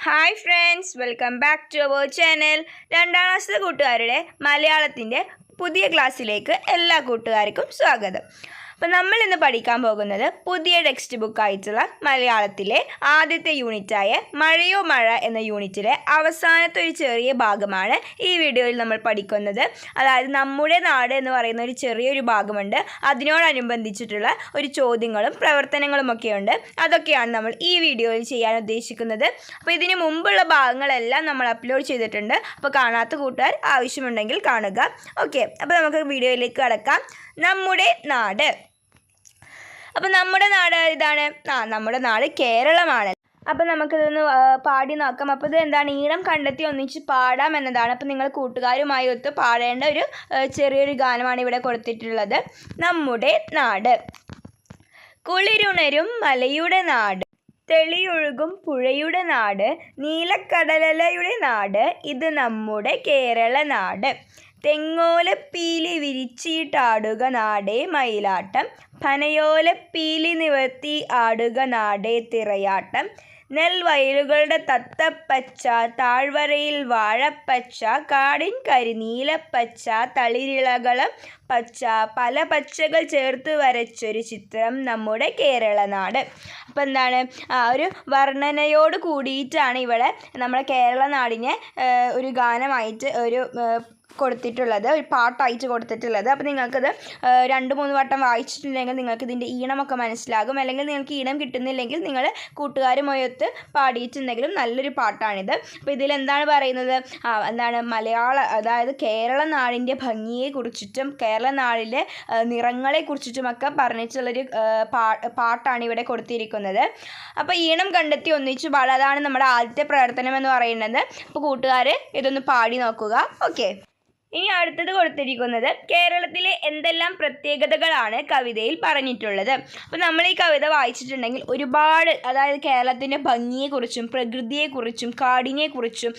Hi friends welcome back to our channel രണ്ടാം ക്ലാസ്സിലെ കൂട്ടുകാരുടെ മലയാളത്തിന്റെ പുതിയ ക്ലാസ്സിലേക്ക് എല്ലാ കൂട്ടുകാർക്കും സ്വാഗതം. അപ്പം നമ്മൾ ഇന്ന് പഠിക്കാൻ പോകുന്നത് പുതിയ ടെക്സ്റ്റ് ബുക്ക് ആയിട്ടുള്ള മലയാളത്തിലെ ആദ്യത്തെ യൂണിറ്റായ മഴയോ മഴ എന്ന യൂണിറ്റിലെ അവസാനത്തെ ഒരു ചെറിയ ഭാഗമാണ് ഈ വീഡിയോയിൽ നമ്മൾ പഠിക്കുന്നത്. അതായത് നമ്മുടെ നാട് എന്ന് പറയുന്ന ഒരു ചെറിയൊരു ഭാഗമുണ്ട്. അതിനോടനുബന്ധിച്ചിട്ടുള്ള ഒരു ചോദ്യങ്ങളും പ്രവർത്തനങ്ങളും ഒക്കെയുണ്ട്. അതൊക്കെയാണ് നമ്മൾ ഈ വീഡിയോയിൽ ചെയ്യാൻ ഉദ്ദേശിക്കുന്നത്. അപ്പോൾ ഇതിന് മുമ്പുള്ള ഭാഗങ്ങളെല്ലാം നമ്മൾ അപ്ലോഡ് ചെയ്തിട്ടുണ്ട്. അപ്പോൾ കാണാത്ത കൂട്ടുകാർ ആവശ്യമുണ്ടെങ്കിൽ കാണുക. ഓക്കെ അപ്പോൾ നമുക്ക് വീഡിയോയിലേക്ക് കടക്കാം. നമ്മുടെ നാട്. അപ്പോൾ നമ്മുടെ നാട് ഇതാണ്. ആ നമ്മുടെ നാട് കേരളമാണ്. അപ്പോൾ നമുക്കിതൊന്ന് പാടി നോക്കാം. അപ്പോൾ ഇത് എന്താണ്? ഈണം കണ്ടെത്തി ഒന്നിച്ച് പാടാം എന്നതാണ്. അപ്പോൾ നിങ്ങൾ കൂട്ടുകാരുമായി ഒത്ത് പാടേണ്ട ഒരു ചെറിയൊരു ഗാനമാണ് ഇവിടെ കൊടുത്തിട്ടുള്ളത്. നമ്മുടെ നാട്. കുളിരുണരും മലയുടെ നാട്. തെളിയൊഴുകും പുഴയുടെ നാട്. നീലക്കടലയുടെ നാട്. ഇത് നമ്മുടെ കേരള നാട്. തെങ്ങോലപ്പീലി വിരിച്ചിട്ടാടുക നാടേ മയിലാട്ടം. പനയോലപ്പീലി നിവർത്തി ആടുക നാടേ തിറയാട്ടം. നെൽവയലുകളുടെ തത്തപ്പച്ച താഴ്വരയിൽ വാഴപ്പച്ച കാടിൻ കരിനീലപ്പച്ച തളിരിളകളം പച്ച പല പച്ചകൾ ചേർത്ത് വരച്ചൊരു ചിത്രം നമ്മുടെ കേരള നാട്. അപ്പോൾ എന്താണ് ആ ഒരു വർണനയോട് കൂടിയിട്ടാണ് ഇവിടെ നമ്മുടെ കേരള നാടിനെ ഒരു ഗാനമായിട്ട് ഒരു കൊടുത്തിട്ടുള്ളത് ഒരു പാട്ടായിട്ട് കൊടുത്തിട്ടുള്ളത്. അപ്പോൾ നിങ്ങൾക്കത് രണ്ട് മൂന്ന് വട്ടം വായിച്ചിട്ടുണ്ടെങ്കിൽ നിങ്ങൾക്ക് ഇതിന്റെ ഈണമൊക്കെ മനസ്സിലാകും. അല്ലെങ്കിൽ നിങ്ങൾക്ക് ഈണം കിട്ടുന്നില്ലെങ്കിൽ നിങ്ങൾ കൂട്ടുകാരുമൊത്ത് പാടിയിട്ടുണ്ടെങ്കിലും നല്ലൊരു പാട്ടാണിത്. അപ്പോൾ ഇതിലെന്താണ് പറയുന്നത്? എന്താണ് മലയാള അതായത് കേരള നാടിന്റെ ഭംഗിയെക്കുറിച്ചിട്ടും കേരള നാടിലെ നിറങ്ങളെ നിറങ്ങളെക്കുറിച്ചിട്ടുമൊക്കെ പറഞ്ഞിട്ടുള്ളൊരു പാട്ടാണ് ഇവിടെ കൊടുത്തിരിക്കുന്നത്. അപ്പോൾ ഈണം കണ്ടെത്തി ഒന്നിച്ചു അതാണ് നമ്മുടെ ആദ്യത്തെ പ്രവർത്തനം എന്ന് പറയുന്നത്. അപ്പോൾ കൂട്ടുകാർ ഇതൊന്ന് പാടി നോക്കുക. ഓക്കെ. ഇനി അടുത്തത് കൊടുത്തിരിക്കുന്നത് കേരളത്തിലെ എന്തെല്ലാം പ്രത്യേകതകളാണ് കവിതയിൽ പറഞ്ഞിട്ടുള്ളത്. അപ്പോൾ നമ്മൾ ഈ കവിത വായിച്ചിട്ടുണ്ടെങ്കിൽ ഒരുപാട് അതായത് കേരളത്തിന്റെ ഭംഗിയെക്കുറിച്ചും പ്രകൃതിയെക്കുറിച്ചും കാടിനെക്കുറിച്ചും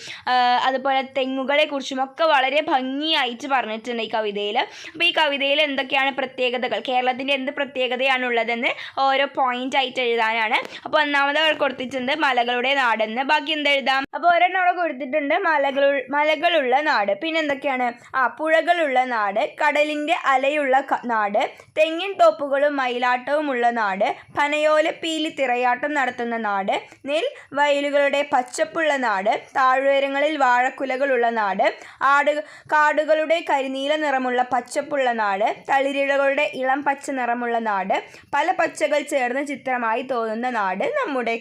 അതുപോലെ തെങ്ങുകളെക്കുറിച്ചും ഒക്കെ വളരെ ഭംഗിയായിട്ട് പറഞ്ഞിട്ടുണ്ട് ഈ കവിതയിൽ. അപ്പോൾ ഈ കവിതയിൽ എന്തൊക്കെയാണ് പ്രത്യേകതകൾ? കേരളത്തിന്റെ എന്ത് പ്രത്യേകതയാണ് ഉള്ളതെന്ന് ഓരോ പോയിന്റ് ആയിട്ട് എഴുതാനാണ്. അപ്പോൾ ഒന്നാമത് അവർ കൊടുത്തിട്ടുണ്ട് മലകളുടെ നാടെന്ന്. ബാക്കി എന്തെഴുതാം? അപ്പോൾ ഒരെണ്ണം അവിടെ കൊടുത്തിട്ടുണ്ട് മലകൾ മലകളുള്ള നാട്. പിന്നെ എന്തൊക്കെയാണ്? ആ പുഴകളുള്ള നാട് കടലിന്റെ അലയുള്ള നാട് തെങ്ങിൻ തോപ്പുകളും മയിലാട്ടവുമുള്ള നാട് പനയോല പീലി തിറയാട്ടം നടത്തുന്ന നാട് നെൽ വയലുകളുടെ പച്ചപ്പുള്ള നാട് താഴ്വരങ്ങളിൽ വാഴക്കുലകളുള്ള നാട് ആട് കാടുകളുടെ കരിനീല നിറമുള്ള പച്ചപ്പുള്ള നാട് തളിരിഴകളുടെ ഇളം പച്ച നിറമുള്ള നാട് പല പച്ചകൾ ചേർന്ന ചിത്രമായി തോന്നുന്ന നാട് നമ്മുടെ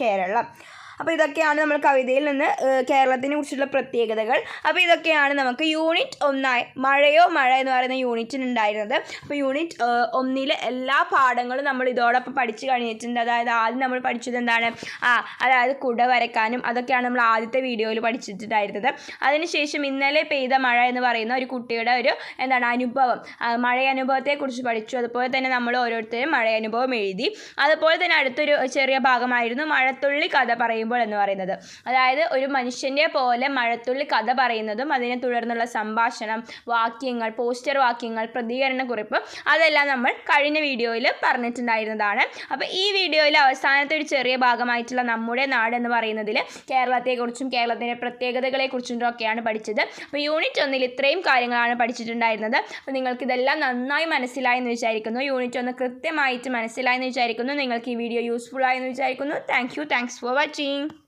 കേരളം. അപ്പോൾ ഇതൊക്കെയാണ് നമ്മൾ കവിതയിൽ നിന്ന് കേരളത്തിനെ കുറിച്ചുള്ള പ്രത്യേകതകൾ. അപ്പോൾ ഇതൊക്കെയാണ് നമുക്ക് യൂണിറ്റ് ഒന്നായി മഴയോ മഴ എന്ന് പറയുന്ന യൂണിറ്റിന് ഉണ്ടായിരുന്നത്. അപ്പോൾ യൂണിറ്റ് ഒന്നിലെ എല്ലാ പാഠങ്ങളും നമ്മൾ ഇതോടൊപ്പം പഠിച്ചു കഴിഞ്ഞിട്ടുണ്ട്. അതായത് ആദ്യം നമ്മൾ പഠിച്ചത് എന്താണ്? ആ അതായത് കുട വരയ്ക്കാനും അതൊക്കെയാണ് നമ്മൾ ആദ്യത്തെ വീഡിയോയിൽ പഠിച്ചിട്ടുണ്ടായിരുന്നത്. അതിനുശേഷം ഇന്നലെ പെയ്ത മഴ എന്ന് പറയുന്ന ഒരു കുട്ടിയുടെ ഒരു എന്താണ് അനുഭവം. മഴ അനുഭവത്തെക്കുറിച്ച് പഠിച്ചു. അതുപോലെ തന്നെ നമ്മൾ ഓരോരുത്തരും മഴ അനുഭവം എഴുതി. അതുപോലെ തന്നെ അടുത്തൊരു ചെറിയ ഭാഗമായിരുന്നു മഴത്തുള്ളി കഥ പറയുമ്പോൾ എന്ന് പറയുന്നത്. അതായത് ഒരു മനുഷ്യന്റെ പോലെ മഴത്തുള്ളി കഥ പറയുന്നതും അതിനെ തുടർന്നുള്ള സംഭാഷണം വാക്യങ്ങൾ പോസ്റ്റർ വാക്യങ്ങൾ പ്രതികരണ കുറിപ്പ് അതെല്ലാം നമ്മൾ കഴിഞ്ഞ വീഡിയോയിൽ പറഞ്ഞിട്ടുണ്ടായിരുന്നതാണ്. അപ്പോൾ ഈ വീഡിയോയിൽ അവസാനത്തെ ഒരു ചെറിയ ഭാഗമായിട്ടുള്ള നമ്മുടെ നാട് എന്ന് പറയുന്നതിൽ കേരളത്തെക്കുറിച്ചും കേരളത്തിന്റെ പ്രത്യേകതകളെക്കുറിച്ചും ഒക്കെയാണ് പഠിച്ചത്. അപ്പോൾ യൂണിറ്റ് ഒന്നിൽ ഇത്രയും കാര്യങ്ങളാണ് പഠിച്ചിട്ടുണ്ടായിരുന്നത്. അപ്പോൾ നിങ്ങൾക്ക് ഇതെല്ലാം നന്നായി മനസ്സിലായെന്ന് വിചാരിക്കുന്നു. യൂണിറ്റ് ഒന്ന് കൃത്യമായിട്ട് മനസ്സിലായെന്ന് വിചാരിക്കുന്നു. നിങ്ങൾക്ക് ഈ വീഡിയോ യൂസ്ഫുൾ ആയെന്ന് വിചാരിക്കുന്നു. Thank you. Thanks for watching. watching.